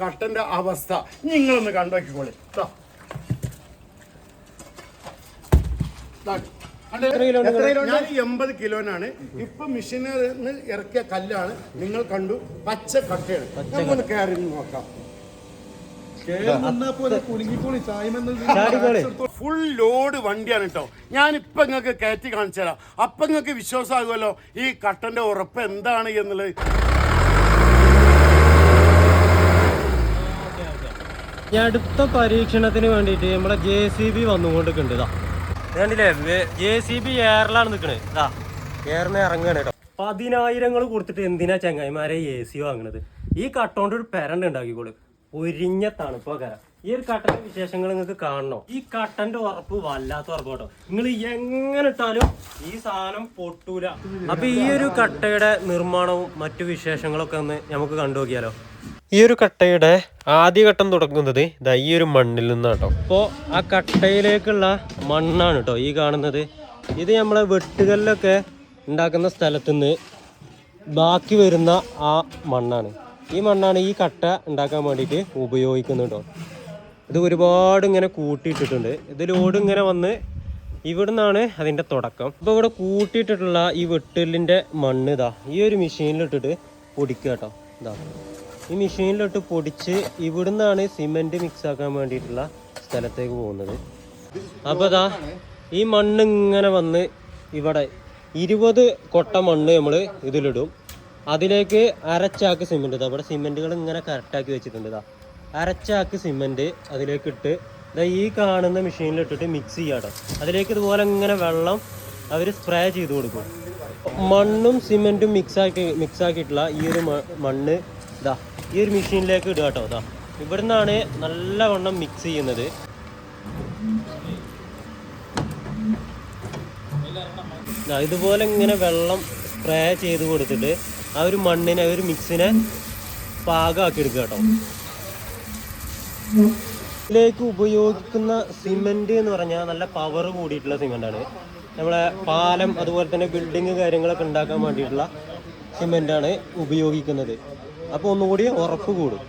കട്ടന്റെ അവസ്ഥ നിങ്ങളൊന്ന് കണ്ടോക്കിക്കോളി? ഞാൻ എൺപത് കിലോനാണ്. ഇപ്പൊ മെഷീനിൽ ഇറക്കിയ കല്ലാണ് നിങ്ങൾ കണ്ടു. പച്ച കട്ടയാണ്. നമുക്കൊന്ന് കയറി നോക്കാം. ഫുൾ ലോഡ് വണ്ടിയാണ് കേട്ടോ. ഞാൻ ഇപ്പൊ നിങ്ങൾക്ക് കയറ്റി കാണിച്ചു തരാം അപ്പൊ നിങ്ങൾക്ക് വിശ്വാസമാകുമല്ലോ ഈ കട്ടന്റെ ഉറപ്പ് എന്താണ് എന്നുള്ളത്. ഈ അടുത്ത പരീക്ഷണത്തിന് വേണ്ടിയിട്ട് നമ്മളെ ജെ സി ബി വന്നുകൊണ്ടിരിക്കുന്നുണ്ട് ഇതാ. കണ്ടില്ലേ ജെ സി ബി എയറിലാണ് നിൽക്കണത് ഇതാ. എയറിന് ഇറങ്ങുകയാണ് കേട്ടോ. പതിനായിരങ്ങൾ കൊടുത്തിട്ട് എന്തിനാ ചങ്ങായിമാരെ എ സി വാങ്ങണത്? ഈ കട്ടോണ്ട് ഒരു പെരണ്ട് ഉണ്ടാക്കിക്കോളൂ. പൊരിഞ്ഞ തണുപ്പൊക്കെ ഈ ഒരു കട്ടന്റെ വിശേഷങ്ങൾ നിങ്ങൾക്ക് കാണണോ? ഈ കട്ടന്റെ ഉറപ്പ് വല്ലാത്ത ഉറപ്പ് കേട്ടോ. നിങ്ങൾ എങ്ങനെ ഇട്ടാലും ഈ സാധനം പൊട്ടൂല. അപ്പൊ ഈ ഒരു കട്ടയുടെ നിർമ്മാണവും മറ്റു വിശേഷങ്ങളൊക്കെ ഒന്ന് നമുക്ക് കണ്ടു നോക്കിയാലോ ഈ ഒരു കട്ടയുടെ ആദ്യഘട്ടം തുടങ്ങുന്നത് ഇതാ ഈ ഒരു മണ്ണിൽ നിന്നാണ് കേട്ടോ അപ്പോൾ ആ കട്ടയിലേക്കുള്ള മണ്ണാണ് കേട്ടോ ഈ കാണുന്നത്. ഇത് നമ്മളെ വെട്ടുകല്ലൊക്കെ ഉണ്ടാക്കുന്ന സ്ഥലത്തുനിന്ന് ബാക്കി വരുന്ന ആ മണ്ണാണ്. ഈ മണ്ണാണ് ഈ കട്ട ഉണ്ടാക്കാൻ വേണ്ടിയിട്ട് ഉപയോഗിക്കുന്നത് കേട്ടോ ഇത് ഒരുപാട് ഇങ്ങനെ കൂട്ടിയിട്ടിട്ടുണ്ട്. ഇത് ലോഡ് ഇങ്ങനെ വന്ന് ഇവിടുന്നാണ് അതിന്റെ തുടക്കം. ഇപ്പോൾ ഇവിടെ കൂട്ടിയിട്ടിട്ടുള്ള ഈ വെട്ടലിന്റെ മണ്ണ് ഇതാ ഈ ഒരു മെഷീനിലിട്ടിട്ട് പൊടിക്കുക കേട്ടോ ഇതാ ഈ മെഷീനിലോട്ട് പൊടിച്ച് ഇവിടുന്നാണ് മിക്സ് ആക്കാൻ വേണ്ടിയിട്ടുള്ള സ്ഥലത്തേക്ക് പോകുന്നത്. അപ്പോൾ ദാ ഈ മണ്ണ് ഇങ്ങനെ വന്ന് ഇവിടെ ഇരുപത് കൊട്ട മണ്ണ് നമ്മൾ ഇതിലിടും. അതിലേക്ക് അരച്ചാക്ക് സിമെന്റ് ഇതാ. ഇവിടെ സിമെന്റുകൾ ഇങ്ങനെ കറക്റ്റാക്കി വെച്ചിട്ടുണ്ട് ഇതാ അരച്ചാക്ക് സിമെന്റ് അതിലേക്ക് ഇട്ട് ഇതാ ഈ കാണുന്ന മെഷീനിലിട്ടിട്ട് മിക്സ് ചെയ്യാട്ടോ അതിലേക്ക് ഇതുപോലെ ഇങ്ങനെ വെള്ളം അവർ സ്പ്രേ ചെയ്ത് കൊടുക്കും. മണ്ണും സിമെന്റും മിക്സ് ആക്കി മിക്സ് ആക്കിയിട്ടുള്ള ഈ ഒരു മണ്ണ് ഇതാ ഈ ഒരു മെഷീനിലേക്ക് ഇടുക കേട്ടോ അതാ ഇവിടുന്നാണ് നല്ലവണ്ണം മിക്സ് ചെയ്യുന്നത്. ഇതുപോലെ ഇങ്ങനെ വെള്ളം സ്പ്രേ ചെയ്ത് കൊടുത്തിട്ട് ആ ഒരു മണ്ണിനെ ഒരു മിക്സിനെ പാകമാക്കി എടുക്കുക കേട്ടോ. ഇതിലേക്ക് ഉപയോഗിക്കുന്ന സിമെന്റ് എന്ന് പറഞ്ഞാൽ നല്ല പവർ കൂടിയിട്ടുള്ള സിമെന്റ് ആണ്. നമ്മളെ പാലം അതുപോലെ തന്നെ ബിൽഡിങ് കാര്യങ്ങളൊക്കെ ഉണ്ടാക്കാൻ വേണ്ടിയിട്ടുള്ള സിമെന്റ് ആണ് ഉപയോഗിക്കുന്നത്. അപ്പോൾ ഒന്നുകൂടി ഉറപ്പ് കൂടും.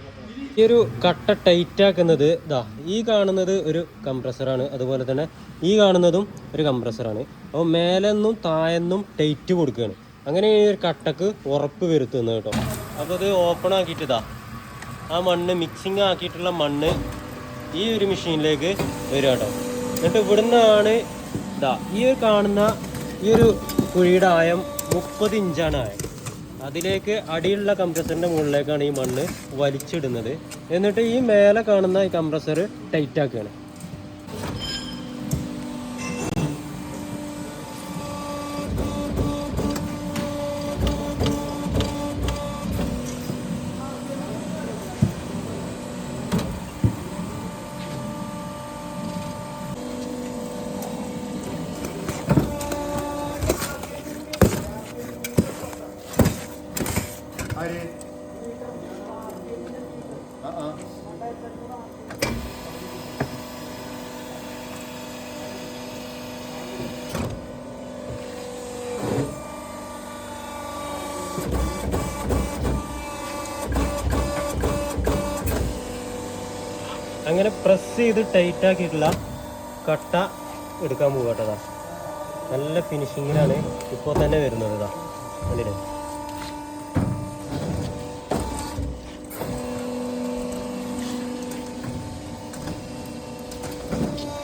ഈ ഒരു കട്ട ടൈറ്റ് ആക്കുന്നത് ഇതാ ഈ കാണുന്നത് ഒരു കംപ്രസറാണ് അതുപോലെ തന്നെ ഈ കാണുന്നതും ഒരു കംപ്രസറാണ് അപ്പോൾ മേലെന്നും താഴെന്നും ടൈറ്റ് കൊടുക്കുകയാണ്. അങ്ങനെ ഈ ഒരു കട്ടക്ക് ഉറപ്പ് വരുത്തുന്നത് കേട്ടോ. അപ്പോൾ ഇത് ഓപ്പൺ ആക്കിയിട്ട് ഇതാ ആ മണ്ണ് മിക്സിങ് ആക്കിയിട്ടുള്ള മണ്ണ് ഈ ഒരു മെഷീനിലേക്ക് വരിക കേട്ടോ. എന്നിട്ട് ഇവിടുന്നാണ് ഇതാ ഈ ഒരു കാണുന്ന ഈ ഒരു കുഴിയുടെ ആയം മുപ്പത് ഇഞ്ചാണ് ആയം. അതിലേക്ക് അടിയുള്ള കംപ്രസറിന്റെ മുകളിലേക്കാണ് ഈ മണ്ണ് വലിച്ചിടുന്നത്. എന്നിട്ട് ഈ മേലെ കാണുന്ന ഈ കംപ്രസർ ടൈറ്റ് ആക്കുകയാണ്. അങ്ങനെ പ്രസ് ചെയ്ത് ടൈറ്റ് ആക്കിയിട്ടുള്ള കട്ട എടുക്കാൻ പോകട്ടതാ നല്ല ഫിനിഷിങ്ങിലാണ് ഇപ്പോൾ തന്നെ വരുന്നത് ഇതാ അതിന്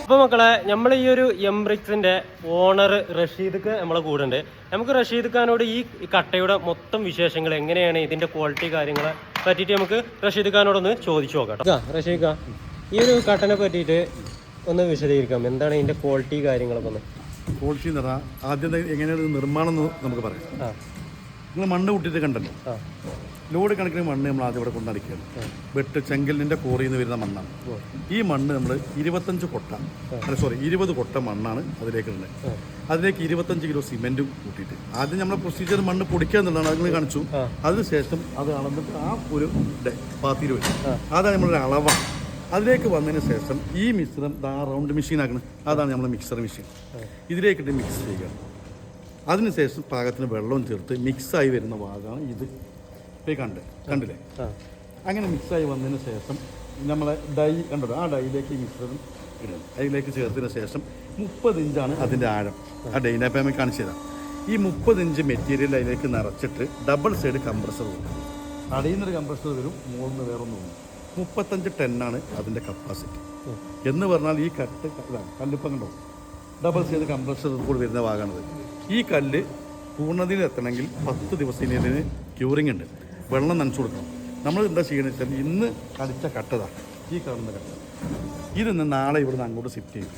അപ്പോൾ മക്കളെ നമ്മൾ ഈ ഒരു എംബ്രിക്സിന്റെ ഓണർ റഷീദ്ക്ക് നമ്മളെ കൂടെ ഉണ്ട് നമുക്ക് റഷീദ് ഖാനോട് ഈ കട്ടയുടെ മൊത്തം വിശേഷങ്ങൾ എങ്ങനെയാണ് ഇതിന്റെ ക്വാളിറ്റി കാര്യങ്ങളെ പറ്റിയിട്ട് നമുക്ക് റഷീദ് ഖാനോടൊന്ന് ചോദിച്ചു നോക്കാം റഷീദ് ഖാൻ ഈ ഒരു കട്ടനെ പറ്റിയിട്ട് ഒന്ന് വിശദീകരിക്കാം. എന്താണ് ഇതിന്റെ ക്വാളിറ്റി കാര്യങ്ങളൊക്കെ ഒന്ന്? ക്വാളിറ്റി എന്ന് പറഞ്ഞാൽ ആദ്യം എങ്ങനെയാണ് നിർമ്മാണം എന്ന് നമുക്ക് പറയാം. നിങ്ങൾ മണ്ണ് കൂട്ടിയിട്ട് കണ്ടല്ലോ? ലോഡ് കണക്കിന് മണ്ണ് നമ്മൾ ആദ്യം ഇവിടെ കൊണ്ടടിക്കുകയാണ്. വെട്ട് ചെങ്കലിന്റെ കോറിയിൽ നിന്ന് വരുന്ന മണ്ണാണ്. ഈ മണ്ണ് നമ്മൾ ഇരുപത്തഞ്ച് കൊട്ട അല്ല സോറി ഇരുപത് കൊട്ട മണ്ണാണ് അതിലേക്ക് ഉള്ളത് അതിലേക്ക് ഇരുപത്തഞ്ച് കിലോ സിമെന്റും കൂട്ടിയിട്ട്. ആദ്യം നമ്മൾ പ്രൊസീജിയർ മണ്ണ് പൊടിക്കുക എന്നുള്ളതാണ് അതിങ്ങനെ നിങ്ങൾ കാണിച്ചു. അതിനുശേഷം അത് അളന്നിട്ട് ആ ഒരു പാത്തിയിൽ വരും അതാണ് നമ്മളൊരു അളവാണ്. അതിലേക്ക് വന്നതിന് ശേഷം ഈ മിശ്രം ദാ റൗണ്ട് മെഷീൻ ആക്കണം. അതാണ് നമ്മുടെ മിക്സർ മെഷീൻ ഇതിലേക്കിട്ട് മിക്സ് ചെയ്യുക. അതിനുശേഷം പാകത്തിന് വെള്ളവും ചേർത്ത് മിക്സായി വരുന്ന ഭാഗമാണ് ഇത്. ഇപ്പോൾ കണ്ട് കണ്ടില്ലേ? അങ്ങനെ മിക്സായി വന്നതിന് ശേഷം നമ്മളെ ഡൈ കണ്ടോ? ആ ഡൈയിലേക്ക് ഈ മിശ്രം ഇടും അതിലേക്ക് ചേർത്തതിന് ശേഷം മുപ്പത് ഇഞ്ചാണ് അതിന്റെ ആഴം. ആ ഡൈനെ അപ്പം നമ്മൾ കാണിച്ചു തരാം. ഈ മുപ്പത് ഇഞ്ച് മെറ്റീരിയൽ അതിലേക്ക് നിറച്ചിട്ട് ഡബിൾ സൈഡ് കംപ്രസർ കൊടുക്കും അടിയുന്നൊരു കംപ്രസർ വരും മുകളിൽ നിന്ന് വേറെ ഒന്നും മുപ്പത്തഞ്ച് ടെന്നാണ് അതിന്റെ കപ്പാസിറ്റി എന്ന് പറഞ്ഞാൽ ഈ കട്ട് ഇതാണ് കല്ലിപ്പം കണ്ടോ? ഡബിൾ സൈഡ് കംപ്രസർ കൂടി വരുന്ന ഭാഗമാണിത്. ഈ കല്ല് പൂർണതയിലെത്തണമെങ്കിൽ പത്ത് ദിവസം ഇതിന് ക്യൂറിംഗ് ഉണ്ട്. വെള്ളം നനച്ചു കൊടുക്കണം. നമ്മൾ എന്താ ചെയ്യണമെന്ന് വെച്ചാൽ ഇന്ന് കളിച്ച കട്ടതാണ് ഈ കാണുന്ന കട്ട. ഇതിന്ന് നാളെ ഇവിടുന്ന് അങ്ങോട്ട് ഷിഫ്റ്റ് ചെയ്യും.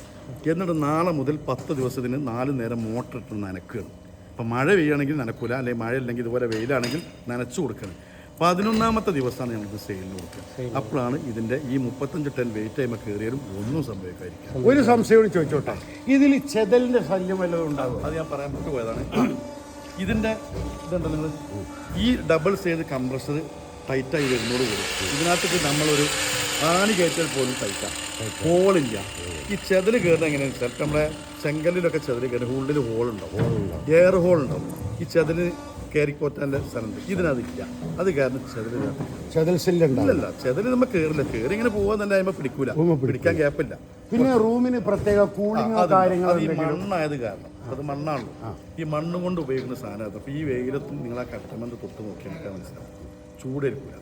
എന്നിട്ട് നാളെ മുതൽ പത്ത് ദിവസത്തിന് നാല് നേരം മോട്ടർ ഇട്ട് നനക്കുകയാണ്. അപ്പം മഴ പെയ്യുകയാണെങ്കിൽ നനക്കൂല അല്ലെങ്കിൽ മഴ ഇല്ലെങ്കിൽ ഇതുപോലെ വെയിലാണെങ്കിൽ നനച്ചു കൊടുക്കണം പതിനൊന്നാമത്തെ ദിവസമാണ് ഞങ്ങൾക്ക് സെയിലിന് കൊടുക്കുക. അപ്പോഴാണ് ഇതിന്റെ ഈ മുപ്പത്തഞ്ച് ടൺ വെയിറ്റ് ടൈം കയറിയാലും ഒന്നും സംഭവിക്കാതിരിക്കുക. ഒരു സംശയം ചോദിച്ചോട്ടെ? ഇതിൽ ചെതലിന്റെ ശല്യം വല്ലതും ഉണ്ടാകും അത് ഞാൻ പറയാൻ വിട്ടുപോയതാണ്. ഇതിന്റെ ഇതുണ്ടോ നിങ്ങൾ ഈ ഡബിൾ സൈഡ് കംപ്രസർ ടൈറ്റായി വരുന്നതോട് കൂടി ഇതിനകത്തേക്ക് നമ്മളൊരു ആണി കയറ്റൽ പോലും ടൈറ്റാണ് ഹോളില്ല ഈ ചെതൽ കയറുന്ന എങ്ങനെയാണെന്ന് വെച്ചാൽ നമ്മുടെ ചെങ്കല്ലിലൊക്കെ ചെതൽ കയറി ഹോൾ ഹോളുണ്ടാവും എയർ ഹോൾ ഉണ്ടാവും. ഈ ചെതൽ കയറിക്കോറ്റാന്റെ സ്ഥലമുണ്ട്. ഇതിനകത്തില്ല അത് കാരണം ചെതലിനകത്ത് ചെതൽ ഇല്ലല്ല ചെതൽ നമ്മൾ കയറില്ല കയറി ഇങ്ങനെ പോകാൻ തന്നെ അതിമ്പോൾ പിടിക്കൂല. പിടിക്കാൻ ഗ്യാപ്പില്ല. പിന്നെ റൂമിന് പ്രത്യേക കൂളിംഗ് അത് ഈ മണ്ണായത് കാരണം. അത് മണ്ണാണല്ലോ. ഈ മണ്ണ് കൊണ്ട് ഉപയോഗിക്കുന്ന സാധനം അത്. അപ്പോൾ ഈ വെയിലത്തും നിങ്ങൾ ആ കട്ടമന്ത് തൊട്ട് നോക്കിയാൽ മനസ്സിലാവും ചൂടേൽക്കില്ല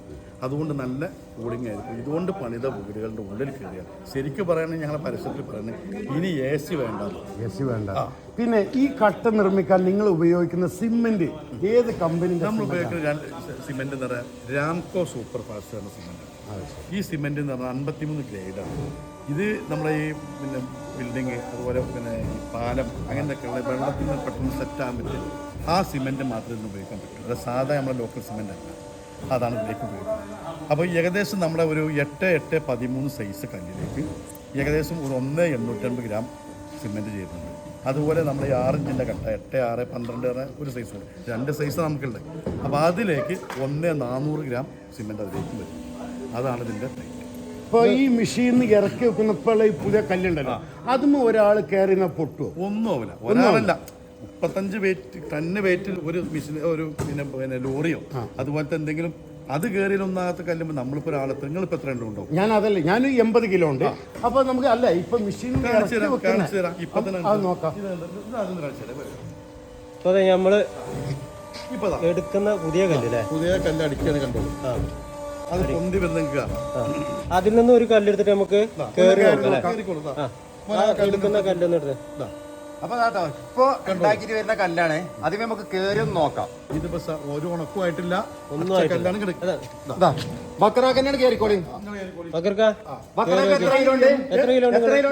അതുകൊണ്ട് നല്ല കൂളിംഗ് ആയിരിക്കും. ഇതുകൊണ്ട് പണിത വീടുകളുടെ ഉള്ളിൽ കയറിയാൽ ശരിക്കും പറയുകയാണെങ്കിൽ ഞങ്ങളെ പരസ്യത്തിൽ പറയുന്നത് ഇനി എ സി വേണ്ട. എ സി വേണ്ട പിന്നെ ഈ കട്ട നിർമ്മിക്കാൻ നിങ്ങൾ ഉപയോഗിക്കുന്ന സിമെന്റ് ഏത് കമ്പനി നമ്മൾ ഉപയോഗിക്കുന്ന സിമെന്റ് എന്ന് പറയാൻ രാംകോ സൂപ്പർ ഫാസ്റ്റ് എന്ന സിമെന്റ്. ഈ സിമെന്റ് എന്ന് പറഞ്ഞാൽ അൻപത്തിമൂന്ന് ഗ്രേഡാണ് ഇത് നമ്മുടെ ഈ പിന്നെ ബിൽഡിങ് അതുപോലെ പിന്നെ ഈ പാലം അങ്ങനെയൊക്കെയുള്ള വെള്ളത്തിൽ നിന്ന് പെട്ടെന്ന് സെറ്റ് ആകാൻ പറ്റും ആ സിമെന്റ് മാത്രമേ ഇന്ന് ഉപയോഗിക്കാൻ പറ്റുള്ളൂ. അത് സാധാ നമ്മുടെ ലോക്കൽ സിമെന്റ് അല്ല. അതാണ് ഇതിലേക്ക് ഉപയോഗിക്കുന്നത് അപ്പോൾ ഏകദേശം നമ്മുടെ ഒരു എട്ട് എട്ട് പതിമൂന്ന് സൈസ് കല്ലിലേക്ക് ഏകദേശം ഒരു ഒന്ന് എണ്ണൂറ്റമ്പത് ഗ്രാം സിമെന്റ് ചെയ്യുന്നുണ്ട് അതുപോലെ നമ്മൾ ഈ ആറിഞ്ചിന്റെ കട്ട എട്ട് ആറ് പന്ത്രണ്ട് ആറ് ഒരു സൈസ് രണ്ട് സൈസ് നമുക്കുണ്ട്. അപ്പോൾ അതിലേക്ക് ഒന്ന് നാനൂറ് ഗ്രാം സിമെന്റ് അതിലേക്ക് വരും. അതാണ് ഇതിന്റെ ഇപ്പോൾ ഈ മെഷീനിൽ ഇറക്കി വെക്കുന്ന ഇപ്പോൾ ഈ പുതിയ കല്ലുണ്ടല്ലോ അതും ഒരാൾ കയറിന പൊട്ടുമോ ഒന്നും ആവില്ല. ഒരാളല്ല. മുപ്പത്തഞ്ച് വെയിറ്റ് ടണ്ണ് വെയിറ്റിൽ ഒരു മിഷൻ ഒരു പിന്നെ പിന്നെ ലോറിയോ? അതുപോലത്തെ എന്തെങ്കിലും അത് കയറിയിലൊന്നാകത്ത് കല്ലുമ്പോൾ നമ്മളിപ്പോൾ നിങ്ങൾ നിങ്ങളിപ്പോൾ എത്ര എണ്ണം ഉണ്ടോ ഞാൻ അതല്ല ഞാൻ എൺപത് കിലോ ഉണ്ട്. അപ്പൊ നമുക്ക് അല്ല ഇപ്പൊ മെഷീൻ കാണിച്ചു ഇറക്കി കാണിച്ചു തരാം. ഇപ്പം നോക്കാം. അതെ നമ്മൾ എടുക്കുന്ന പുതിയ കല്ല് പുതിയ കല്ല് അടിക്കാണ് കണ്ടോളൂ ആ. അത് പൊന്തി വരുന്ന അതിൽ നിന്ന് ഒരു കല്ലെടുത്തിട്ട് നമുക്ക് കേറി എടുക്കുന്ന കല്ലൊന്നും എടുത്ത്. അപ്പൊ അതാട്ടോ ഇപ്പൊ ഉണ്ടാക്കിട്ട് വരുന്ന കല്ലാണ്. അതിന് നമുക്ക് കേറി ഒന്ന് നോക്കാം. ഇതിപ്പോ സാർ ഒരു ഉണക്കുമായിട്ടില്ല. ഒന്നും കല്ലാണ് കിടക്കുന്നത് ബക്കറാക്കന്നാണ് കേറിക്കോളി?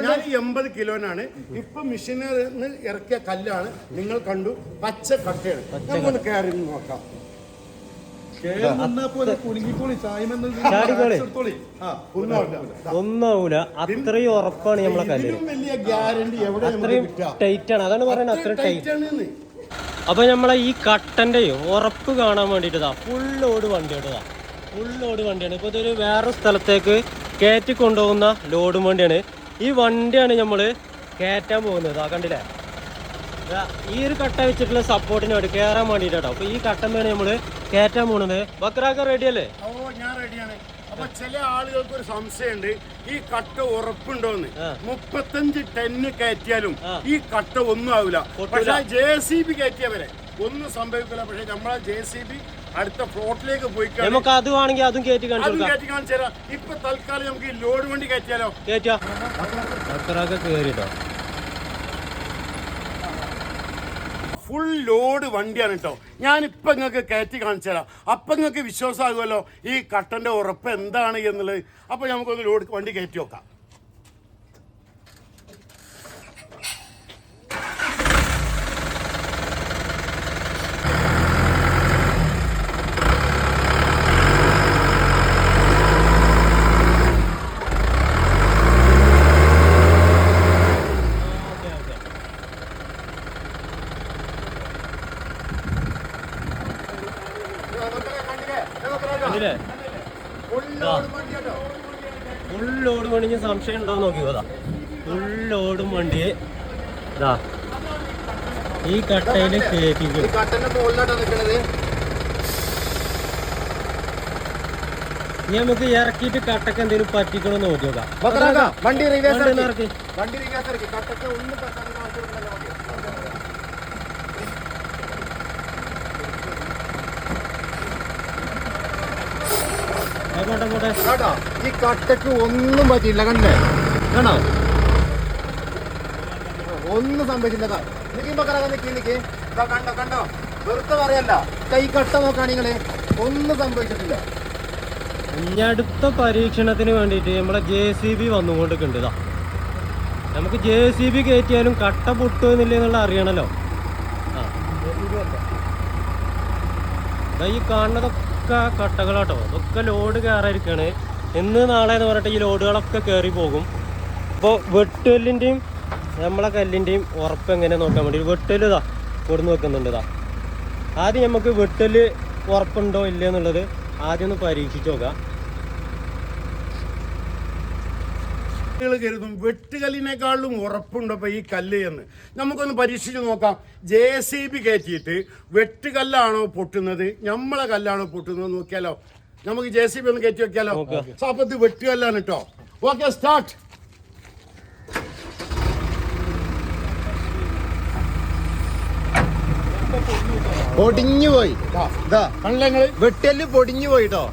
ഞാൻ എൺപത് കിലോനാണ്. ഇപ്പൊ മെഷീനിൽ ഇറക്കിയ കല്ലാണ് നിങ്ങൾ കണ്ടു. പച്ച കട്ടയാണ്. നമുക്കൊന്ന് കയറി നോക്കാം. ഒന്നാവൂല. അത്രയും ഉറപ്പാണ് നമ്മളെ കല്ല് അത്രയും ടൈറ്റ് ആണ് അതാണ് പറയുന്നത് അത്ര ടൈറ്റ്. അപ്പൊ നമ്മളെ ഈ കട്ടന്റെയും ഉറപ്പ് കാണാൻ വേണ്ടിട്ടതാ ഫുൾ ലോഡ് ഇട്ടതാ. ഫുൾ ലോഡ് വണ്ടിയാണ്. ഇപ്പൊ ഇതൊരു വേറെ സ്ഥലത്തേക്ക് കയറ്റി കൊണ്ടുപോകുന്ന ലോഡും വണ്ടിയാണ്. ഈ വണ്ടിയാണ് നമ്മൾ കയറ്റാൻ പോകുന്നത്. ആ കണ്ടില്ലേ? ഈ ഒരു കട്ട വെച്ചിട്ടുള്ള സപ്പോർട്ടിന് വേണ്ടി കയറാൻ വേണ്ടിട്ടാട്ടോ. അപ്പൊ ഈ കട്ടമ്മയാണ് നമ്മൾ കയറ്റാൻ പോണത്. ബക്രാക്ക റെഡി അല്ലേ? ഓ ഞാൻ റെഡിയാണ് അപ്പൊ ചില ആളുകൾക്ക് ഒരു സംശയമുണ്ട്. ഈ കട്ട ഉറപ്പുണ്ടോന്ന്. മുപ്പത്തഞ്ച് ടെന്ന് കയറ്റിയാലും ഈ കട്ട ഒന്നും ആവില്ല പക്ഷെ ജെ സി ബി കയറ്റിയവരെ ഒന്നും സംഭവിക്കില്ല പക്ഷെ നമ്മളെ ജെ സി ബി അടുത്ത ഫ്ലോട്ടിലേക്ക് പോയി നമുക്ക് അത് വേണമെങ്കിൽ അതും കയറ്റി കാണിച്ചു ഇപ്പൊ തൽക്കാലം നമുക്ക് ഈ ലോഡ് വണ്ടി കയറ്റിയാലോ? കയറ്റാ ബക്രാക്ക കയറിട്ടോ ഫുൾ ലോഡ് വണ്ടിയാണ് കേട്ടോ ഞാനിപ്പോൾ നിങ്ങൾക്ക് കയറ്റി കാണിച്ചു തരാം. അപ്പം നിങ്ങൾക്ക് വിശ്വാസമാകുമല്ലോ ഈ കട്ടന്റെ ഉറപ്പ് എന്താണ് എന്നുള്ളത്. അപ്പോൾ നമുക്കൊന്ന് ലോഡ് വണ്ടി കയറ്റി വെക്കാം കണ്ടില്ലേ ഫുൾ ഞാൻ സംശയം ഉണ്ടോ നോക്കിയോതാ ഫുൾ ഓടും വണ്ടി ഇതാ ഈ കട്ടയിൽ നിൽക്കണത് ഇനി നമുക്ക് ഇറക്കിയിട്ട് കട്ടക്ക് എന്തെങ്കിലും പറ്റിക്കണോ നോക്കി നോക്കാം വണ്ടി റിവേഴ്സ് ഇറക്കി. വണ്ടി റിവേഴ്സ് ഇറക്കി. കട്ടക്ക് ഒന്ന് തട്ടാതെ കാണിച്ചു കൊടുക്കണ്ടല്ലോ വണ്ടി. ആ, പോട്ടെ പോട്ടെ കേട്ടോ ഈ കട്ടക്ക് ഒന്നും പറ്റിയില്ല കണ്ടേ? കണ്ടോ? ഒന്നും സംഭവിച്ചില്ല. നിക്ക് ഈ ബക്കറാക്ക നിക്ക് കണ്ടോ കണ്ടോ? വെറുതെ പറയല്ല. കൈ കട്ട നോക്കാണെങ്കിൽ ഒന്നും സംഭവിച്ചിട്ടില്ല. ഇനി അടുത്ത പരീക്ഷണത്തിന് വേണ്ടിയിട്ട് നമ്മളെ ജെ സി ബി വന്നുകൊണ്ടിരിക്കുന്നുണ്ട് ഇതാ നമുക്ക് ജെ സി ബി കയറ്റിയാലും കട്ട പൊട്ടുമോ എന്നില്ല എന്നുള്ള അറിയണല്ലോ. ആ. ദാ ഈ കാണുന്നതൊക്കെ കട്ടകളാട്ടോ. അതൊക്കെ ലോഡ് കയറായിരിക്കാണ് ഇന്ന് നാളെ എന്ന് പറഞ്ഞിട്ട് ഈ ലോഡുകളൊക്കെ കയറി പോകും. അപ്പോൾ വെട്ടുകല്ലിന്റെയും നമ്മളെ കല്ലിന്റെയും ഉറപ്പ് എങ്ങനെ നോക്കാൻ വേണ്ടി. വെട്ടൽ ഇതാ കൊടുന്ന് വെക്കുന്നുണ്ട് ഇതാ. ആദ്യം നമുക്ക് വെട്ടൽ ഉറപ്പുണ്ടോ ഇല്ല എന്നുള്ളത് ആദ്യം ഒന്ന് പരീക്ഷിച്ച് നോക്കാം. ആളുകൾ കരുതും. വെട്ടുകല്ലിനേക്കാളും ഉറപ്പുണ്ടപ്പോൾ ഈ കല്ല് എന്ന്. നമുക്കൊന്ന് പരീക്ഷിച്ച് നോക്കാം. ജെ സി ബി കയറ്റിയിട്ട് വെട്ടുകല്ലാണോ പൊട്ടുന്നത്? നമ്മളെ കല്ലാണോ പൊട്ടുന്നത് നോക്കിയാലോ. നമുക്ക് ജെ സി ബി ഒന്ന് കയറ്റി വെക്കാലോ സോ അപ്പൊ ഇത് വെട്ടുകല്ലാണ് കേട്ടോ ഓക്കെ സ്റ്റാർട്ട് പൊടിഞ്ഞു പോയി. വെട്ടൽ പൊടിഞ്ഞു പോയിട്ടോ.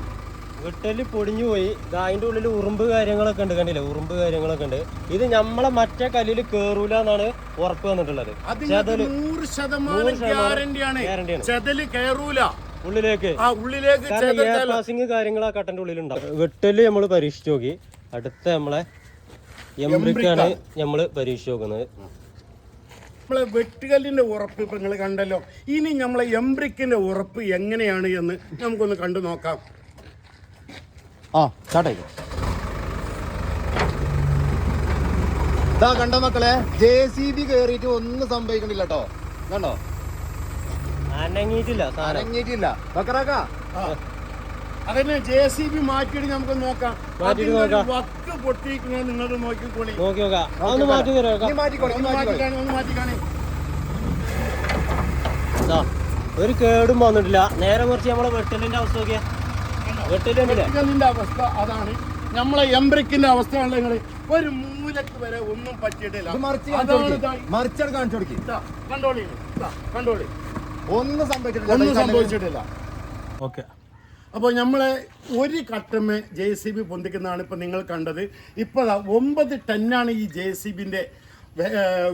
വെട്ടൽ പൊടിഞ്ഞു പോയി. ദാ അതിന്റെ ഉള്ളിൽ ഉറുമ്പ് കാര്യങ്ങളൊക്കെ ഉണ്ട് കണ്ടില്ലേ? ഉറുമ്പ് കാര്യങ്ങളൊക്കെ ഉണ്ട്. ഇത് നമ്മളെ മറ്റേ കല്ലിൽ കേറൂല എന്നാണ് ഉറപ്പ് വന്നിട്ടുള്ളത്. നൂറ് ശതമാനം ഗ്യാരണ്ടിയാണ്. ചെതൽ കേറൂല. ഉള്ളിലേക്ക്. ഉള്ളിലേക്ക് പാസിങ് കാര്യങ്ങൾ ആ കട്ടന്റെ ഉള്ളിലുണ്ടാവും. വെട്ടൽ നമ്മൾ പരീക്ഷിച്ചു നോക്കി. അടുത്ത നമ്മളെ എംബ്രിക്കാണ് നമ്മൾ പരീക്ഷിച്ചു നോക്കുന്നത്. നമ്മളെ വെട്ടുകല്ലിന്റെ ഉറപ്പ് ഇപ്പൊ നിങ്ങൾ കണ്ടല്ലോ. ഇനി നമ്മളെ എംബ്രിക്കിന്റെ ഉറപ്പ് എങ്ങനെയാണ് എന്ന് നമുക്കൊന്ന് കണ്ടു നോക്കാം. ആ സ്റ്റാർട്ടായി ഇതാ കണ്ടോ മക്കളെ ജെ സി ബി കയറിയിട്ട് ഒന്നും സംഭവിക്കണില്ല കേട്ടോ കണ്ടോ? അനങ്ങിയിട്ടില്ല ബക്കറാക്ക അതന്നെ ജെ സി ബി മാറ്റിയിട്ട് നമുക്ക് നോക്കാം. വക്ക് പൊട്ടിയിരിക്കുന്നത് നിങ്ങൾ നോക്കിക്കോളി നോക്കി നോക്കാം. അതൊന്ന് മാറ്റി തരാം ഇനി മാറ്റിക്കോളി ഇനി ഒന്ന് മാറ്റിക്കോളി മാറ്റിക്കാണി ഒന്ന് മാറ്റിക്കാണി ദാ, ഒരു കേടും വന്നിട്ടില്ല. നേരെ കുറച്ച് നമ്മളെ വെട്ടലിന്റെ അവസ്ഥ നോക്കിയാ. കണ്ടില്ലേ അവസ്ഥ അതാണ്. നമ്മളെ എംബ്രിക്കിന്റെ അവസ്ഥ കണ്ടോ ഒരു മൂലക്ക് വരെ ഒന്നും പറ്റിയിട്ടില്ല. മറിച്ചാണ് കാണിച്ചു കൊടുക്കി. കണ്ടോളി. കണ്ടോളി. ഒന്നും സംഭവിച്ചിട്ടില്ല. ഒന്നും സംഭവിച്ചിട്ടില്ല. ഓക്കെ. അപ്പോൾ നമ്മളെ ഒരു കട്ടമേ ജെ സി ബി പൊന്തിക്കുന്നതാണ് ഇപ്പം നിങ്ങൾ കണ്ടത്. ഇപ്പോൾ ഒമ്പത് ടന്നാണ് ഈ ജെ സി ബിന്റെ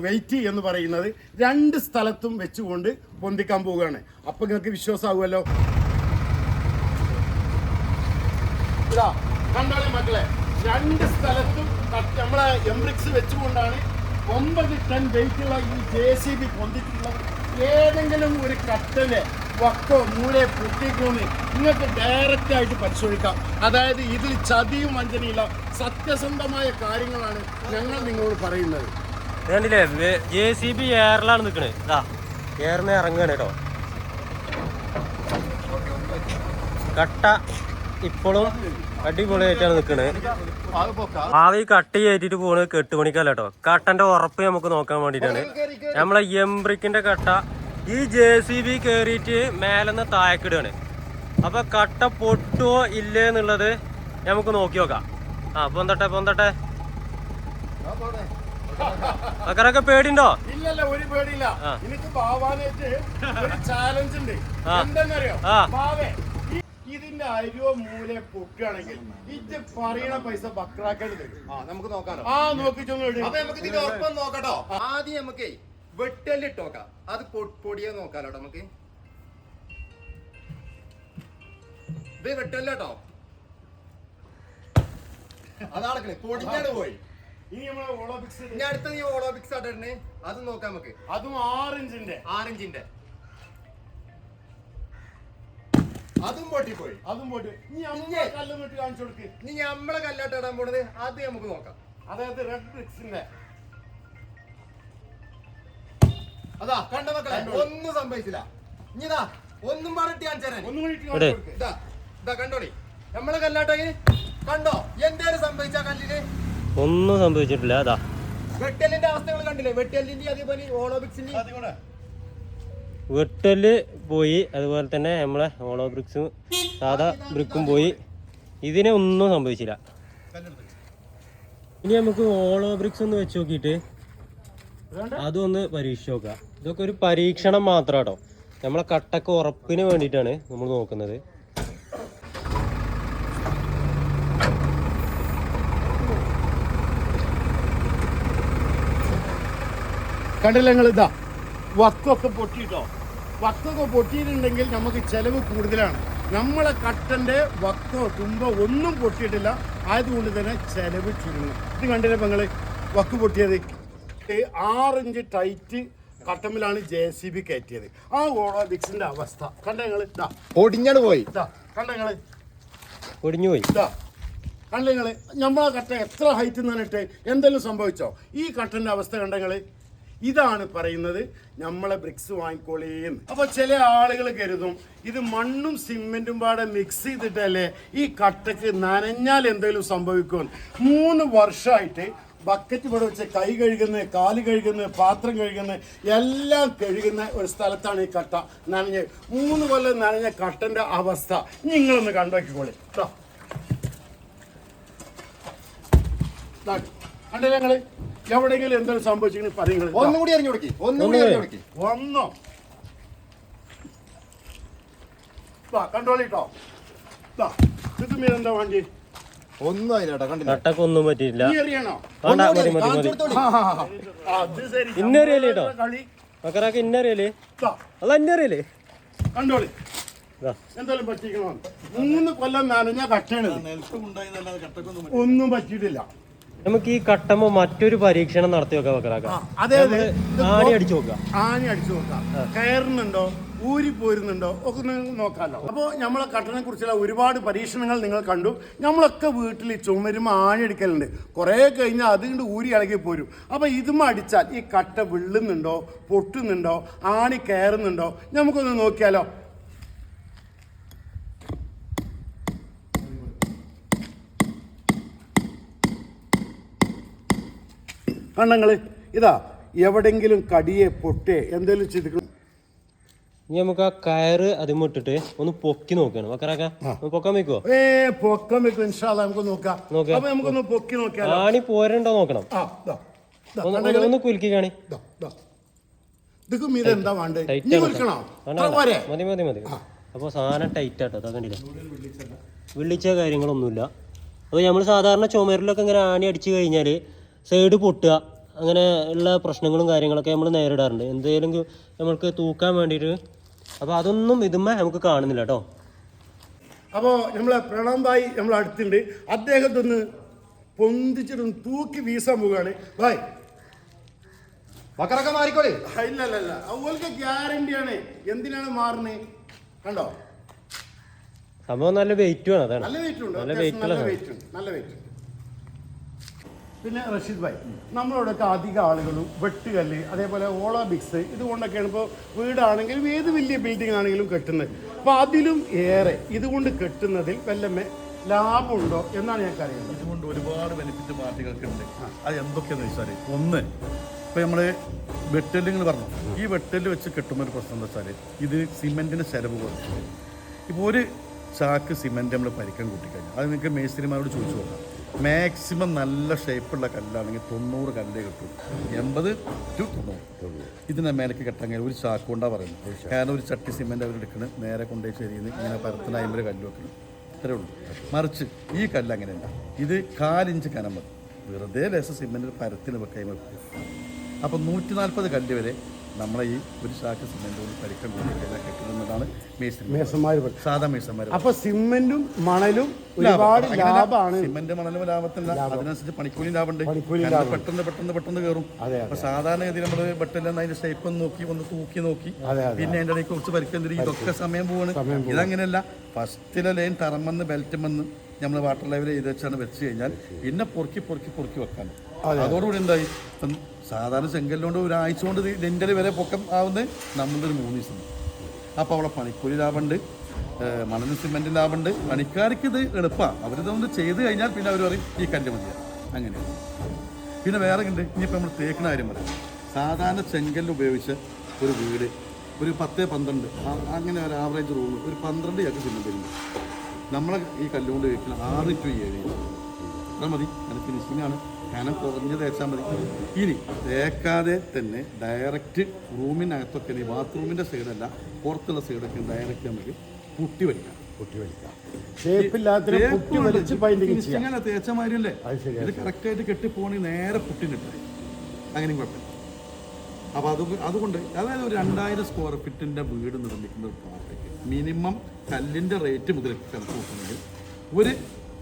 വെയിറ്റ് എന്ന് പറയുന്നത്. രണ്ട് സ്ഥലത്തും വെച്ചുകൊണ്ട് പൊന്തിക്കാൻ പോവുകയാണ്. അപ്പം നിങ്ങൾക്ക് വിശ്വാസമാകുമല്ലോ ഇതാ കണ്ടോളി മക്കളെ രണ്ട് സ്ഥലത്തും നമ്മളെ എംബ്രിക്സ് വെച്ചുകൊണ്ടാണ് ഒമ്പത് ടൺ വെയിറ്റുള്ള ഈ ജെ സി ബി പൊന്തിട്ടുള്ളത് ഏതെങ്കിലും ഒരു കട്ടൽ വക്കോ മൂലെ പൊട്ടിക്കോന്ന് നിങ്ങൾക്ക് ഡയറക്റ്റ് ആയിട്ട് പരിശോധിക്കാം. അതായത് ഇതിൽ ചതിയും വഞ്ചനയില്ല സത്യസന്ധമായ കാര്യങ്ങളാണ് ഞങ്ങൾ നിങ്ങളോട് പറയുന്നത്. കണ്ടില്ലേ ജെ സി ബി എയറിലാണ് നിൽക്കണേ ഇതാ എയറിന് കട്ട ഇപ്പോഴും അടിപൊളിയായിട്ടാണ് നിൽക്കണത് ആവി കട്ട് കയറ്റിട്ട് പോണത് കെട്ട് മണിക്കല്ല കേട്ടോ കട്ടന്റെ ഉറപ്പ് നമുക്ക് നോക്കാൻ വേണ്ടിയിട്ടാണ് കേറി. നമ്മളെ എംബ്രിക്കിന്റെ കട്ട ഈ ജെ സി ബി കയറിയിട്ട് മേലെന്ന് താഴക്കിടുകയാണ് അപ്പൊ കട്ട പൊട്ടുവോ ഇല്ലേ എന്നുള്ളത് നമുക്ക് നോക്കി നോക്കാം. ആ പൊന്തട്ടെ പൊന്തട്ടെ. അക്കറൊക്കെ പേടിണ്ടോ? ഇല്ലല്ല ഒരു പേടിയില്ല. ആ. എനിക്ക് ബാവാനായിട്ട് ഒരു ചാലഞ്ച് ഉണ്ട്. ബാവേ ഈ- ഇതിന്റെ അരിയോ മൂലെ പൊക്കുകയാണെങ്കിൽ ഇത് പറയണ പൈസ വക്രാക്കേണ്ടത് തരും ആ നമുക്ക് നോക്കാലോ. ആ നോക്കി ഇട്. അപ്പൊ നമുക്ക് ഇതിന്റെ ഉറപ്പം നോക്കട്ടോ. ആദ്യം നമുക്ക് വെട്ടലിട്ട് നോക്കാം. അത് പൊ- പൊടിയെ നോക്കാലോ നമുക്ക്. ഇത് വെട്ടല്ലോ അതാണ് പൊടിഞ്ഞാണ് പോയി. ഇനി നമ്മളെ ഒളിമ്പിക്സ് ഇനി അടുത്ത ഈ ഓളോപിക്സ് ആട്ടെ അത് നോക്കാം നമുക്ക്. അതും ആറിഞ്ചിന്റെ. ആറിഞ്ചിന്റെ. അതും പൊട്ടിപ്പോയി അതും പൊട്ടി നീ അമ്മ കല്ലും വിട്ട് കാണിച്ചു കൊടുക്ക്. നീ നമ്മളെ കല്ലോട്ട് ഇടാൻ പോണത് ആദ്യം നമുക്ക് നോക്കാം. അതായത് റെഡ് ബ്രിക്സിന്റെ അതാ കണ്ട മക്കളെ? ഒന്നും സംഭവിച്ചില്ല. ഇനി ഇതാ ഒന്നും പറഞ്ഞിട്ട് കാണിച്ചു ഒന്നും കൂടി ഇതാ ഇതാ കണ്ടോടി നമ്മളെ കല്ലാട്ടെങ്കിൽ കണ്ടോ? എന്തേലും സംഭവിച്ച കല്ലിന് ഒന്നും സംഭവിച്ചിട്ടില്ല. അതാ വെട്ടലിന്റെ അവസ്ഥകൾ കണ്ടില്ലേ? വെട്ടലിന്റെ അതേപോലെ ഓളോബിക്സിന്റെ അതുകൂടെ വെട്ടൽ പോയി. അതുപോലെ തന്നെ നമ്മളെ ഓളോ ബ്രിക്സും സാധാ ബ്രിക്കും പോയി. ഇതിനെ ഒന്നും സംഭവിച്ചില്ല. ഇനി നമുക്ക് ഓളോ ബ്രിക്സ് ഒന്ന് വെച്ച് നോക്കിയിട്ട് അതൊന്ന് പരീക്ഷിച്ച് നോക്കാം. ഇതൊക്കെ ഒരു പരീക്ഷണം മാത്രം കേട്ടോ നമ്മളെ കട്ടക്ക് ഉറപ്പിന് വേണ്ടിയിട്ടാണ് നമ്മൾ നോക്കുന്നത്. കണ്ടില്ല നിങ്ങൾ ഇതാ. വക്കൊക്കെ പൊട്ടിയിട്ടോ വക്കൊക്കെ പൊട്ടിയിട്ടുണ്ടെങ്കിൽ നമുക്ക് ചിലവ് കൂടുതലാണ്. നമ്മളെ കട്ടന്റെ വക്കോ തുമ്പോ ഒന്നും പൊട്ടിയിട്ടില്ല. ആയതുകൊണ്ട് തന്നെ ചിലവ് ചുരുങ്ങും. ഇത് കണ്ടില്ല നിങ്ങൾ വക്ക് പൊട്ടിയത്. ആറ് ഇഞ്ച് ടൈറ്റ് കട്ടമ്പിലാണ് ജെ സി ബി കയറ്റിയത്. ആ ഓളോബിക്സിന്റെ അവസ്ഥ. കണ്ട ഇതാ ഒടിഞ്ഞാണ് പോയി. ഇതാ കണ്ട ഒടിഞ്ഞു പോയി. ഇതാ കണ്ട നിങ്ങൾ? നമ്മളെ കട്ട എത്ര ഹൈറ്റ് നിന്നിട്ട് എന്തെങ്കിലും സംഭവിച്ചോ? ഈ കട്ടന്റെ അവസ്ഥ കണ്ട ഇതാണ് പറയുന്നത് നമ്മളെ ബ്രിക്സ് വാങ്ങിക്കോളേന്ന് അപ്പോൾ ചില ആളുകൾ കരുതും ഇത് മണ്ണും സിമെന്റും പാടെ മിക്സ് ചെയ്തിട്ടല്ലേ ഈ കട്ടക്ക് നനഞ്ഞാൽ എന്തെങ്കിലും സംഭവിക്കുമെന്ന്. മൂന്ന് വർഷമായിട്ട് ബക്കറ്റ് ഇവിടെ വെച്ച് കൈ കഴുകുന്ന കാൽ കഴുകുന്ന പാത്രം കഴുകുന്ന എല്ലാം കഴുകുന്ന ഒരു സ്ഥലത്താണ് ഈ കട്ട നനഞ്ഞ് മൂന്ന് കൊല്ലം നനഞ്ഞ കട്ടന്റെ അവസ്ഥ നിങ്ങളൊന്ന് കണ്ടുവയ്ക്കോളി കേട്ടോ കണ്ടില്ല ഞങ്ങൾ എവിടെയെങ്കിലും എന്തെങ്കിലും സംഭവിച്ചെങ്കിലും പറയുന്നത് ഒന്നും കൂടി അറിഞ്ഞു കൊടുക്കി. ഒന്നും കൂടി അറിഞ്ഞു കൊടുക്കി. ഒന്നോ വാ കണ്ടോളിട്ടോ ഇത് മീൻ എന്താ വണ്ടി? ഒന്നും കണ്ടില്ല. പറ്റിയില്ല നീ അറിയണോ വേണ്ട മതി മതി മതി. ആ, ആ, ആ. അത് ശരി. ഇന്നറിയല്ലേ കേട്ടോ? കളി. മക്കറാക്ക് ഇന്നറിയല്ലേ ദാ, അല്ല ഇന്നറിയല്ലേ കണ്ടോളി. ഇതാ. എന്തായാലും പറ്റിക്കണോ മൂന്ന് കൊല്ലം നനഞ്ഞ കട്ടയാണ് ഒന്നും പറ്റിയിട്ടില്ല. നമുക്ക് ഈ കട്ടമ്പോ മറ്റൊരു പരീക്ഷണം നടത്തി നോക്കാം അതെ അതെ. ആണി അടിച്ചു നോക്കാം ആണി അടിച്ചു നോക്കാം കയറുന്നുണ്ടോ? ഊരി പോരുന്നുണ്ടോ? ഒക്കെ നോക്കാമല്ലോ അപ്പോൾ നമ്മളെ കട്ടനെ കുറിച്ചുള്ള ഒരുപാട് പരീക്ഷണങ്ങൾ നിങ്ങൾ കണ്ടു. നമ്മളൊക്കെ വീട്ടിൽ ചുമരും ആണി അടിക്കലുണ്ട്. കുറേ കഴിഞ്ഞാൽ അത് കണ്ട് ഊരി ഇളകി പോരും. അപ്പോൾ ഇതും അടിച്ചാൽ ഈ കട്ട വിള്ളുന്നുണ്ടോ? പൊട്ടുന്നുണ്ടോ? ആണി കയറുന്നുണ്ടോ? നമുക്കൊന്ന് നോക്കിയാലോ. കണ്ണങ്ങൾ ഇതാ എവിടെങ്കിലും കടിയെ പൊട്ടേ എന്തെങ്കിലും ചെയ്തിട്ട് ഇനി നമുക്ക് ആ കയറ് അതിമുട്ടിട്ട് ഒന്ന് പൊക്കി നോക്കണം. മക്കറാക്ക ഒന്ന് പൊക്കാൻ വെക്കുവോ? ഏ പൊക്കം വെക്കും ഇൻഷാല്ല നമുക്ക് നോക്കാം. നോക്കാം. അപ്പൊ നമുക്കൊന്ന് പൊക്കി നോക്കിയാലോ? ആണി പോരണ്ടോ നോക്കണം? ആ ദാ, ദാ, ഒന്ന്? ഒന്ന് കുലുക്കി കാണി ദാ, ദാ. ഇതൊക്കെ മീത എന്താ വേണ്ടേ ടൈറ്റ് നീ വേണ്ട, അത്ര. പോരെ? മതി മതി മതി. അപ്പോൾ സാധനം ടൈറ്റ് ആട്ടോ അതാ കണ്ടില്ല? വിളിച്ച കാര്യങ്ങളൊന്നുമില്ല. അപ്പോൾ നമ്മൾ സാധാരണ ചുമരിലൊക്കെ ഇങ്ങനെ ആണി അടിച്ചു കഴിഞ്ഞാൽ സൈഡ് പൊട്ടുക അങ്ങനെ ഉള്ള പ്രശ്നങ്ങളും കാര്യങ്ങളൊക്കെ നമ്മൾ നേരിടാറുണ്ട്. എന്തെങ്കിലും നമ്മൾക്ക് തൂക്കാൻ വേണ്ടിയിട്ട്. അപ്പോൾ അതൊന്നും ഇതുമ്മേ നമുക്ക് കാണുന്നില്ല കേട്ടോ അപ്പോൾ നമ്മളെ പ്രണമ്പായി നമ്മൾ അടുത്തുണ്ട്. അദ്ദേഹത്തൊന്ന് പൊന്തിച്ചിട്ടൊന്ന് തൂക്കി വീസാൻ പോവുകയാണ്. ബായ് മക്കളൊക്കെ മാറിക്കോളി. ഇല്ല ഇല്ല ഇല്ല. അതുപോലത്തെ ഗ്യാരണ്ടിയാണ് എന്തിനാണ് മാറുന്നത് കണ്ടോ? സംഭവം നല്ല വെയിറ്റ് വേണം അതാണ്. നല്ല വെയിറ്റ് ഉണ്ട്. നല്ല അത്യാവശ്യം weight നല്ല വെയിറ്റ് ഉണ്ട്. നല്ല വെയിറ്റ് ഉണ്ട്. പിന്നെ റഷീദ് ഭായ്. നമ്മളോടൊക്കെ അധികം ആളുകളും വെട്ടുകല്ല് അതേപോലെ ഓളാബിക്സ് ഇതുകൊണ്ടൊക്കെയാണ് ഇപ്പോൾ വീടാണെങ്കിലും ഏത് വലിയ ബിൽഡിംഗ് ആണെങ്കിലും കെട്ടുന്നത്. അപ്പോൾ അതിലും ഏറെ ഇതുകൊണ്ട് കെട്ടുന്നതിൽ വല്ലമേ ലാഭമുണ്ടോ എന്നാണ് ഞാൻ അറിയുന്നത് ഇതുകൊണ്ട് ഒരുപാട് ബെനിഫിറ്റ് പാർട്ടികൾക്ക് ഉണ്ട് അത് എന്തൊക്കെയാണെന്ന് വെച്ചാൽ ഒന്ന് ഇപ്പോൾ നമ്മൾ വെട്ടലുകൾ പറഞ്ഞു? ഈ വെട്ടൽ വെച്ച് കെട്ടുമ്പോൾ ഒരു പ്രശ്നം എന്താ വെച്ചാൽ ഇത് സിമെന്റിന്റെ ചിലവ് കുറച്ചു. ഇപ്പോൾ ഒരു ചാക്ക് സിമെന്റ് നമ്മൾ പരിക്കാൻ കൂട്ടിക്കഴിഞ്ഞാൽ അത് നിങ്ങൾക്ക് മേസ്ത്രിമാരോട് ചോദിച്ചു നോക്കാം. മാക്സിമം നല്ല ഷേപ്പുള്ള കല്ലാണെങ്കിൽ തൊണ്ണൂറ് കല്ലേ കിട്ടും. എൺപത് ടു തൊണ്ണൂറ്. ഇതിനെ മേലേക്ക് കെട്ടാൻ ഒരു ചാക്ക് കൊണ്ടാണ് പറയുന്നത്. കാരണം ഒരു ചട്ടി അവർ അവരെടുക്കുന്നത് നേരെ കൊണ്ടുപോയി ചെരിയുന്നത് ഇങ്ങനെ പരത്തിന് അമ്പത് കല്ല് വെക്കണം. ഇത്രേ ഉള്ളൂ. മറിച്ച് ഈ കല്ല് അങ്ങനെയല്ല ഇത് കാലിഞ്ച് കനം വെറുതെ ലേശം സിമെന്റ് പരത്തിന് വെക്കാൻ വെക്കും അപ്പം നൂറ്റി നാൽപ്പത് കല്ല് വരെ നമ്മളെ ഈ ഒരു ചാക്ക് സിമെന്റ് പരിക്കം കൂടി കഴിഞ്ഞാൽ കെട്ടുന്നതാണ് മേസ്ത്രി മേസന്മാർ പറയും സാധാ മേസന്മാർ അപ്പൊ സിമെന്റും മണലും ഒരുപാട് ലാഭമാണ്. സിമെന്റ് മണലും ലാഭത്തില്ല. അതിനനുസരിച്ച് പണിക്കൂലി ലാഭമുണ്ട്. കാരണം പെട്ടെന്ന് പെട്ടെന്ന് പെട്ടെന്ന് കയറും. അപ്പൊ സാധാരണ നമ്മൾ ബെട്ടെല്ലാം അതിന്റെ ഷേപ്പ് ഒന്ന് നോക്കി ഒന്ന് തൂക്കി നോക്കി. പിന്നെ അതിന്റെ ഇടയിൽ കുറച്ച് പരിക്കെന്തിരി ഇതൊക്കെ സമയം പോവാണ്. ഇതങ്ങനെയല്ല. ഫസ്റ്റിലെ ലൈൻ തറമെന്ന് ബെൽറ്റുമെന്ന് നമ്മൾ വാട്ടർ ലെവൽ ചെയ്ത് വെച്ചാണ് വെച്ച് കഴിഞ്ഞാൽ പിന്നെ പൊറുക്കി പൊറുക്കി പൊറുക്കി വെക്കാൻ അതോടുകൂടി എന്തായി? സാധാരണ ചെങ്കല്ലുകൊണ്ട് ഒരാഴ്ച കൊണ്ട് ഡെന്റൽ വരെ പൊക്കം ആവുന്നത് നമ്മളുടെ ഒരു മൂന്ന് ദിവസം. അപ്പോൾ അവിടെ പണിക്കൂലി ലാഭമുണ്ട്. മണലിന് മണലും സിമെന്റും ലാഭമുണ്ട്. പണിക്കാർക്ക് ഇത് എളുപ്പമാണ് അവരിതൊന്ന് ചെയ്ത് കഴിഞ്ഞാൽ പിന്നെ അവർ പറയും ഈ കല്ല് മതിയാണ് അങ്ങനെ. പിന്നെ വേറെ ഉണ്ട്. ഇനിയിപ്പോൾ നമ്മൾ തേക്കുന്ന കാര്യം പറയാം. സാധാരണ ചെങ്കല്ല് ഉപയോഗിച്ച് ഒരു വീട് ഒരു പത്ത് പന്ത്രണ്ട് അങ്ങനെ ഒരു ആവറേജ് റൂം ഒരു പന്ത്രണ്ട് ചാക്ക് സിമെന്റ് ഉണ്ട് നമ്മളെ ഈ കല്ലുകൊണ്ട് കഴിക്കുന്ന ആറ് ടു ഏഴ്. അത്ര മതി. അത് ഫിനിഷിംഗ് ആണ്. കനം കുറഞ്ഞ് തേച്ചാൽ മതി. ഇനി തേക്കാതെ തന്നെ ഡയറക്റ്റ് റൂമിനകത്തൊക്കെ ഈ ബാത്റൂമിന്റെ സൈഡല്ല പുറത്തുള്ള സൈഡൊക്കെ ഡയറക്റ്റ് നമുക്ക് പുട്ടി വലിക്കാം. പുട്ടി വലിക്കാം. കുട്ടി അല്ല തേച്ച മാതിരിയല്ലേ. ഇത് കറക്റ്റായിട്ട് കെട്ടിപ്പോണെങ്കിൽ നേരെ പുട്ടിനിട്ടായി അങ്ങനെയും കുഴപ്പമില്ല. അപ്പോൾ അത് അതുകൊണ്ട് അതായത് ഒരു രണ്ടായിരം സ്ക്വയർ ഫീറ്റിന്റെ വീട് നിർമ്മിക്കുന്ന ഒരു പ്രോപ്പർട്ടിക്ക് മിനിമം കല്ലിന്റെ റേറ്റ് മുതൽ കണക്ക് നോക്കണമെങ്കിൽ ഒരു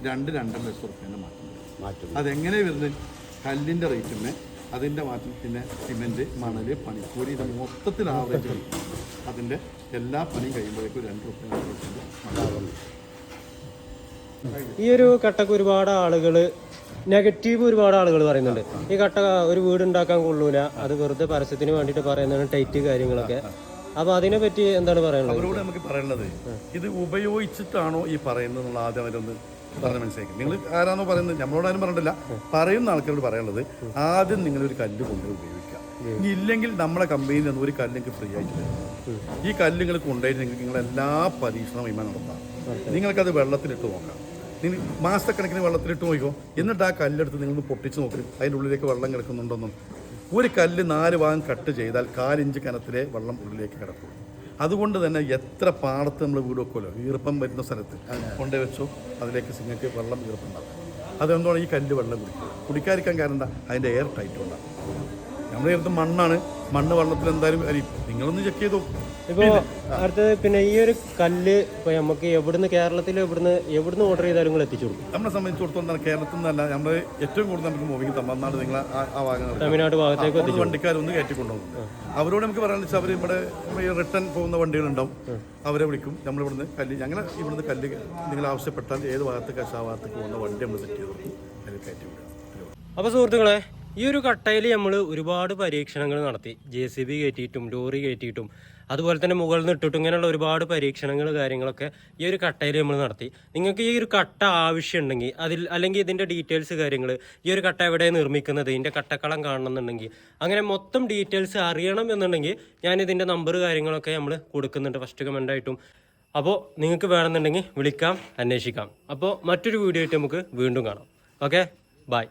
രണ്ട് രണ്ടര ലക്ഷം റുപ്യേന്റെ മാറ്റം മാറ്റും അതെങ്ങനെ വരുന്നത് കല്ലിന്റെ റേറ്റിന് അതിന്റെ മാറ്റം പിന്നെ സിമെന്റ് മണൽ പണിക്കൂലി ഇത് മൊത്തത്തിൽ ആവറേജ് അതിന്റെ എല്ലാ പണിയും കഴിയുമ്പോഴേക്കും രണ്ട് റുപ്യ ഈ ഒരു കട്ടക്ക് ഒരുപാട് ആളുകൾ നെഗറ്റീവ് ഒരുപാട് ആളുകൾ പറയുന്നുണ്ട്. ഈ കട്ട ഒരു വീട് ഉണ്ടാക്കാൻ കൊള്ളൂല അത് വെറുതെ പരസ്യത്തിന് വേണ്ടിയിട്ട് പറയുന്നതാണ് ടൈറ്റ് കാര്യങ്ങളൊക്കെ. അപ്പൊ അതിനെ പറ്റി എന്താണ് പറയുന്നത് അവരോട് നമുക്ക് പറയുന്നത് ഇത് ഉപയോഗിച്ചിട്ടാണോ ഈ പറയുന്നത് ആദ്യം അവരൊന്ന് പറഞ്ഞ് മനസ്സിലാക്കി. നിങ്ങൾ ആരാണോ പറയുന്നത് നമ്മളോട് ആരും പറഞ്ഞിട്ടില്ല. പറയുന്ന ആൾക്കാരോട് പറയാനുള്ളത് ആദ്യം നിങ്ങളൊരു കല്ല് കൊണ്ടുപോയി ഉപയോഗിക്കുക. ഇനി ഇല്ലെങ്കിൽ നമ്മളെ കമ്പനിയിൽ നിന്ന് ഒരു കല്ല് നിങ്ങൾക്ക് ഫ്രീ ആയിട്ട് തരും ഈ കല്ല് നിങ്ങൾ കൊണ്ടുപോയിട്ട് നിങ്ങൾക്ക് നിങ്ങൾ എല്ലാ പരീക്ഷണവും ഇമ്മ നടത്താം. നിങ്ങൾക്കത് വെള്ളത്തിലിട്ട് നോക്കാം. നിങ്ങൾ മാസക്കണക്കിന് വെള്ളത്തിലിട്ട് നോക്കിക്കോ. എന്നിട്ട് ആ കല്ലെടുത്ത് നിങ്ങൾ പൊട്ടിച്ച് നോക്ക്. അതിന്റെ ഉള്ളിലേക്ക് വെള്ളം കിടക്കുന്നുണ്ടോന്നും. ഒരു കല്ല് നാല് ഭാഗം കട്ട് ചെയ്താൽ കാലിഞ്ച് കനത്തിലെ വെള്ളം ഉള്ളിലേക്ക് കിടക്കും. അതുകൊണ്ട് തന്നെ എത്ര പാടത്ത് നമ്മൾ വീട് വെക്കുമല്ലോ? ഈർപ്പം വരുന്ന സ്ഥലത്ത്. വെച്ചോ. അതിലേക്ക് സിങ്ങൾക്ക് വെള്ളം ഈർപ്പുണ്ടാവും അതുകൊണ്ടാണ് ഈ കല്ല് വെള്ളം കുടിക്കുക. കുടിക്കാതിരിക്കാൻ കാരണം അതിന്റെ എയർ ടൈറ്റ് ഉണ്ടാകും. നമ്മുടെ അടുത്ത് മണ്ണാണ്. മണ്ണ് വെള്ളത്തിൽ എന്തായാലും അരി. നിങ്ങളൊന്ന് ചെക്ക് ചെയ്തോ ഇപ്പൊ അടുത്തത് പിന്നെ ഈ ഒരു കല്ല് ഇപ്പൊ നമുക്ക് എവിടുന്ന് കേരളത്തിൽ എവിടുന്ന് എവിടുന്ന് ഓർഡർ ചെയ്താലും നിങ്ങൾ എത്തിച്ചു കൊടുക്കും നമ്മളെ സംബന്ധിച്ചിടത്തോളം കേരളത്തിൽ നിന്നല്ല നമ്മൾ ഏറ്റവും കൂടുതൽ നമുക്ക് മൂവിങ് തമിഴ്നാട് നിങ്ങൾ ആ- ഭാഗങ്ങൾ തമിഴ്നാട് ഭാഗത്തേക്ക് എത്തിച്ചു വണ്ടിക്കാരൊന്ന് കയറ്റിക്കൊണ്ടുപോകും. അവരോട് നമുക്ക് പറയാൻ വെച്ചാൽ അവർ ഇവിടെ റിട്ടേൺ പോകുന്ന വണ്ടികളുണ്ടാവും. അവരെ വിളിക്കും. നമ്മൾ ഇവിടുന്ന് കല്ല് ഞങ്ങൾ ഇവിടുന്ന് കല്ല് നിങ്ങൾ ആവശ്യപ്പെട്ടാൽ ഏത് ഭാഗത്തേക്ക് ആ ഭാഗത്തേക്ക് പോകുന്ന വണ്ടി നമ്മൾ സെറ്റ് ചെയ്ത് കൊടുക്കും അതിൽ കയറ്റി വിടുക. അപ്പോൾ സുഹൃത്തുക്കളെ ഈ ഒരു കട്ടയിൽ നമ്മൾ ഒരുപാട് പരീക്ഷണങ്ങൾ നടത്തി. ജെ സി ബി കയറ്റിയിട്ടും ലോറി കയറ്റിയിട്ടും. അതുപോലെ തന്നെ മുകളിൽ നിന്ന് ഇട്ടിട്ടും ഇങ്ങനെയുള്ള ഒരുപാട് പരീക്ഷണങ്ങൾ കാര്യങ്ങളൊക്കെ ഈ ഒരു കട്ടയിൽ നമ്മൾ നടത്തി. നിങ്ങൾക്ക് ഈ ഒരു കട്ട ആവശ്യമുണ്ടെങ്കിൽ അതിൽ അല്ലെങ്കിൽ ഇതിന്റെ ഡീറ്റെയിൽസ് കാര്യങ്ങൾ ഈ ഒരു കട്ട എവിടെ നിർമ്മിക്കുന്നത് ഇതിന്റെ കട്ടക്കളം കാണണമെന്നുണ്ടെങ്കിൽ അങ്ങനെ മൊത്തം ഡീറ്റെയിൽസ് അറിയണം എന്നുണ്ടെങ്കിൽ ഞാൻ ഇതിന്റെ നമ്പർ കാര്യങ്ങളൊക്കെ നമ്മൾ കൊടുക്കുന്നുണ്ട് ഫസ്റ്റ് കമന്റായിട്ടും അപ്പോൾ നിങ്ങൾക്ക് വേണമെന്നുണ്ടെങ്കിൽ വിളിക്കാം അന്വേഷിക്കാം. അപ്പോൾ മറ്റൊരു വീഡിയോ ആയിട്ട് നമുക്ക് വീണ്ടും കാണാം. Okay bye